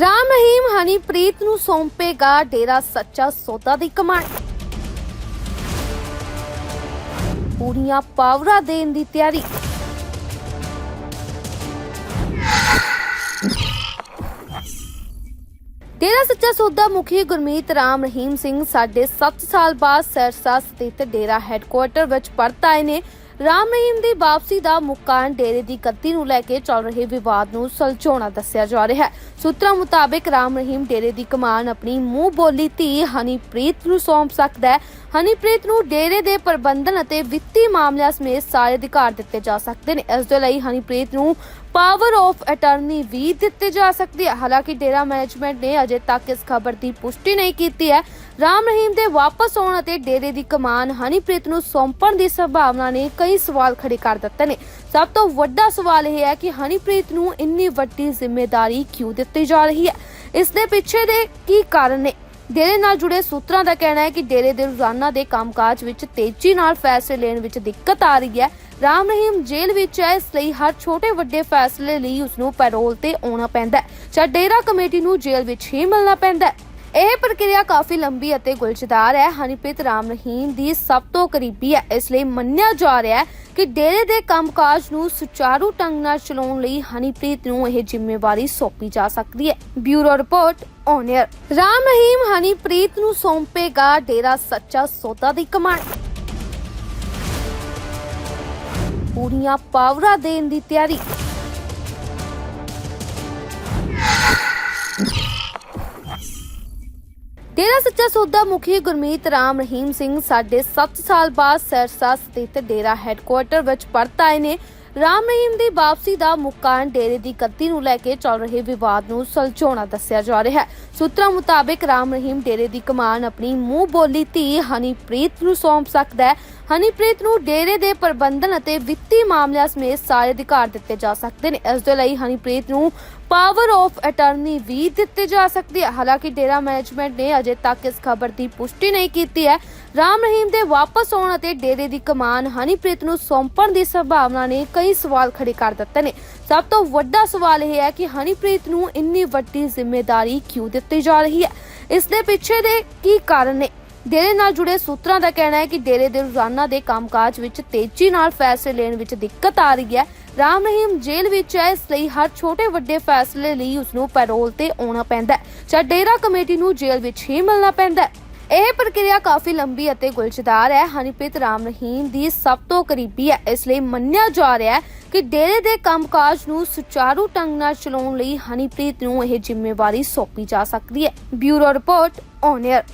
ਰਾਮ ਰਹੀਮ ਹਨੀਪ੍ਰੀਤ ਨੂੰ ਸੌਂਪੇਗਾ ਡੇਰਾ ਸੱਚਾ ਸੌਦਾ ਦੀ ਕਮਾਨ ਪੂਰੀਆਂ ਪਾਵਰਾਂ ਦੇਣ ਦੀ ਤਿਆਰੀ। ਡੇਰਾ ਸੱਚਾ ਸੌਦਾ ਮੁਖੀ ਗੁਰਮੀਤ ਰਾਮ ਰਹੀਮ ਸਿੰਘ ਸਾਡੇ 7 ਸਾਲ ਬਾਅਦ ਸਰਸਾ ਸਥਿਤ ਡੇਰਾ ਹੈੱਡਕੁਆਰਟਰ ਵਿੱਚ ਪਰਤ ਆਏ ਨੇ। ਰਾਮ ਰਹੀਮ ਦੀ ਵਾਪਸੀ ਦਾ ਮੁੱਖ ਕਾਰਨ ਡੇਰੇ ਦੀ ਗੱਦੀ ਨੂੰ ਲੈ ਕੇ ਚੱਲ ਰਹੇ ਵਿਵਾਦ ਨੂੰ ਸੁਲਝਾਉਣਾ ਦੱਸਿਆ ਜਾ ਰਿਹਾ ਹੈ। ਸੂਤਰਾਂ ਮੁਤਾਬਕ ਰਾਮ ਰਹੀਮ ਡੇਰੇ ਦੀ ਕਮਾਨ ਆਪਣੀ ਮੂੰਹ ਬੋਲੀ ਧੀ ਹਨੀਪ੍ਰੀਤ ਨੂੰ ਸੌਂਪ ਸਕਦਾ ਹੈ। ਹਨੀਪ੍ਰੀਤ ਨੂੰ ਡੇਰੇ ਦੇ ਪ੍ਰਬੰਧਨ ਅਤੇ ਵਿੱਤੀ ਮਾਮਲਿਆਂ ਸਮੇਤ ਸਾਰੇ ਅਧਿਕਾਰ ਦਿੱਤੇ ਜਾ ਸਕਦੇ ਨੇ। ਇਸ ਦੇ ਲਈ ਹਨੀਪ੍ਰੀਤ ਨੂੰ ਪਾਵਰ ਆਫ ਅਟਾਰਨੀ ਵੀ ਦਿੱਤੇ ਜਾ ਸਕਦੀ ਹੈ ਹਾਲਾਂਕਿ ਡੇਰਾ ਮੈਨੇਜਮੈਂਟ ਨੇ ਅਜੇ ਤੱਕ ਇਸ ਖਬਰ ਦੀ ਪੁਸ਼ਟੀ ਨਹੀਂ ਕੀਤੀ ਹੈ। ਰਾਮ ਰਹੀਮ ਦੇ ਵਾਪਸ ਆਉਣ ਅਤੇ ਡੇਰੇ ਦੀ ਕਮਾਨ ਹਨੀਪ੍ਰੀਤ ਨੂੰ ਸੌਂਪਣ ਦੀ ਸੰਭਾਵਨਾ ਨੇ ਕਈ ਸਵਾਲ ਖੜੇ ਕਰ ਦਿੱਤੇ ਨੇ। ਸਭ ਤੋਂ ਵੱਡਾ ਸਵਾਲ ਇਹ ਹੈ ਕਿ ਹਨੀਪ੍ਰੀਤ ਨੂੰ ਇੰਨੀ ਵੱਡੀ ਜ਼ਿੰਮੇਵਾਰੀ ਕਿਉਂ ਦਿੱਤੀ ਜਾ ਰਹੀ ਹੈ? ਇਸ ਦੇ ਪਿੱਛੇ ਦੇ ਕੀ ਕਾਰਨ ਨੇ? ਡੇਰੇ ਨਾਲ ਜੁੜੇ ਸੂਤਰਾਂ ਦਾ ਕਹਿਣਾ ਹੈ ਕਿ ਡੇਰੇ ਦੇ ਰੋਜ਼ਾਨਾ ਦੇ ਕੰਮਕਾਜ ਵਿੱਚ ਤੇਜ਼ੀ ਨਾਲ ਫੈਸਲੇ ਲੈਣ ਵਿੱਚ ਦਿੱਕਤ ਆ ਰਹੀ ਹੈ। ਰਾਮ ਰਹੀਮ ਜੇਲ੍ਹ ਵਿੱਚ ਹੈ, ਇਸ ਲਈ ਹਰ ਛੋਟੇ ਵੱਡੇ ਫੈਸਲੇ ਲਈ ਉਸ ਨੂੰ ਪੈਰੋਲ ਤੇ ਆਉਣਾ ਪੈਂਦਾ ਹੈ। ਜਾਂ ਡੇਰਾ ਕਮੇਟੀ ਨੂੰ ਜੇਲ੍ਹ ਵਿੱਚ ਹੀ ਮਿਲਣਾ ਪੈਂਦਾ ਹੈ। ਇਹ ਪ੍ਰਕਿਰਿਆ ਕਾਫੀ ਲੰਬੀ ਅਤੇ ਗੁਲਝਦਾਰ ਹੈ। ਹਨੀਪ੍ਰੀਤ ਰਾਮ ਰਹੀਮ ਦੀ ਸਭ ਤੋਂ ਕਰੀਬੀ ਹੈ। ਇਸ ਲਈ ਮੰਨਿਆ ਜਾ ਰਿਹਾ ਹੈ ਕਿ ਡੇਰੇ ਦੇ ਕੰਮਕਾਜ ਨੂੰ ਸੁਚਾਰੂ ਢੰਗ ਨਾਲ ਚਲਾਉਣ ਲਈ ਹਨੀਪ੍ਰੀਤ ਨੂੰ ਇਹ ਜ਼ਿੰਮੇਵਾਰੀ ਸੌਂਪੀ ਜਾ ਸਕਦੀ ਹੈ। Bureau report on air Ram Rahim Honeypreet ਨੂੰ ਸੌਂਪੇਗਾ ਡੇਰਾ ਸੱਚਾ ਸੌਦਾ ਦੀ ਕਮਾਂਡ ਪੂਰੀਆਂ ਪਾਵਰਾਂ ਦੇਣ ਦੀ ਤਿਆਰੀ। ਡੇਰਾ ਸੱਚਾ ਸੌਦਾ ਮੁਖੀ ਗੁਰਮੀਤ ਰਾਮ ਰਹੀਮ ਸਿੰਘ ਸਾਡੇ 7 ਸਾਲ ਬਾਅਦ ਸਰਸਾ ਸਥਿਤ ਡੇਰਾ ਹੈੱਡਕੁਆਰਟਰ ਵਿੱਚ ਪਰਤ ਆਏ ਨੇ। ਰਾਮ ਰਹੀਮ ਦੀ ਵਾਪਸੀ ਦਾ ਮੁੱਖ ਕਾਰਨ ਡੇਰੇ ਦੀ ਗੱਦੀ ਨੂੰ ਲੈ ਕੇ ਚੱਲ ਰਹੇ ਵਿਵਾਦ ਨੂੰ ਸੁਲਝਾਉਣਾ ਦੱਸਿਆ ਜਾ ਰਿਹਾ ਹੈ। ਸੂਤਰਾਂ ਮੁਤਾਬਕ ਰਾਮ ਰਹੀਮ ਡੇਰੇ ਦੀ ਕਮਾਨ ਆਪਣੀ ਮੂੰਹ ਬੋਲੀ ਧੀ ਹਨੀਪ੍ਰੀਤ ਨੂੰ ਸੌਂਪ ਸਕਦਾ ਹੈ। ਹਨੀਪ੍ਰੀਤ ਨੂੰ ਡੇਰੇ ਦੇ ਪ੍ਰਬੰਧਨ ਅਤੇ ਵਿੱਤੀ ਮਾਮਲਿਆਂ ਸਮੇਤ ਸਾਰੇ ਅਧਿਕਾਰ ਦਿੱਤੇ ਜਾ ਸਕਦੇ ਨੇ। ਇਸ ਦੇ ਲਈ ਹਨੀਪ੍ਰੀਤ ਨੂੰ ਪਾਵਰ ਆਫ ਅਟਾਰਨੀ ਵੀ ਦਿੱਤੇ ਜਾ ਸਕਦੀ ਹੈ ਹਾਲਾਂਕਿ ਡੇਰਾ ਮੈਨੇਜਮੈਂਟ ਨੇ ਅਜੇ ਤੱਕ ਇਸ ਖਬਰ ਦੀ ਪੁਸ਼ਟੀ ਨਹੀਂ ਕੀਤੀ ਹੈ। ਰਾਮ ਰਹੀਮ ਦੇ ਵਾਪਸ ਆਉਣ ਅਤੇ ਡੇਰੇ ਦੀ ਕਮਾਨ ਹਨੀਪ੍ਰੀਤ ਨੂੰ ਸੌਂਪਣ ਦੀ ਸੰਭਾਵਨਾ ਨੇ ਕਈ ਸਵਾਲ ਖੜੇ ਕਰ ਦਿੱਤੇ ਨੇ। ਸਭ ਤੋਂ ਵੱਡਾ ਸਵਾਲ ਇਹ ਹੈ ਕਿ ਹਨੀਪ੍ਰੀਤ ਨੂੰ ਇੰਨੀ ਵੱਡੀ ਜ਼ਿੰਮੇਵਾਰੀ ਕਿਉਂ ਦਿੱਤੀ ਜਾ ਰਹੀ ਹੈ? ਇਸ ਦੇ ਪਿੱਛੇ ਦੇ ਕੀ ਕਾਰਨ ਨੇ? ਡੇਰੇ ਨਾਲ ਜੁੜੇ ਸੂਤਰਾਂ ਦਾ ਕਹਿਣਾ ਹੈ ਕਿ ਡੇਰੇ ਦੇ ਰੋਜ਼ਾਨਾ ਦੇ ਕੰਮਕਾਜ ਵਿੱਚ ਤੇਜ਼ੀ ਨਾਲ ਫੈਸਲੇ ਲੈਣ ਵਿੱਚ ਦਿੱਕਤ ਆ ਰਹੀ ਹੈ। ਰਾਮ ਰਹੀਮ ਜੇਲ੍ਹ ਵਿੱਚ ਹੈ, ਇਸ ਲਈ ਹਰ ਛੋਟੇ ਵੱਡੇ ਫੈਸਲੇ ਲਈ ਉਸ ਨੂੰ ਪੈਰੋਲ ਤੇ ਆਉਣਾ ਪੈਂਦਾ ਹੈ। ਜਾਂ ਡੇਰਾ ਕਮੇਟੀ ਨੂੰ ਜੇਲ੍ਹ ਵਿੱਚ ਹੀ ਮਿਲਣਾ ਪੈਂਦਾ ਹੈ। ਇਹ ਪ੍ਰਕਿਰਿਆ ਕਾਫੀ ਲੰਬੀ ਅਤੇ ਗੁਲਝਦਾਰ ਹੈ। ਹਨੀਪ੍ਰੀਤ ਰਾਮ ਰਹੀਮ ਦੀ ਸਭ ਤੋਂ ਕਰੀਬੀ ਹੈ। ਇਸ ਲਈ ਮੰਨਿਆ ਜਾ ਰਿਹਾ ਹੈ ਕਿ ਡੇਰੇ ਦੇ ਕੰਮਕਾਜ ਨੂੰ ਸੁਚਾਰੂ ਢੰਗ ਨਾਲ ਚਲਾਉਣ ਲਈ ਹਨੀਪ੍ਰੀਤ ਨੂੰ ਇਹ ਜ਼ਿੰਮੇਵਾਰੀ ਸੌਂਪੀ ਜਾ ਸਕਦੀ ਹੈ। Bureau report on air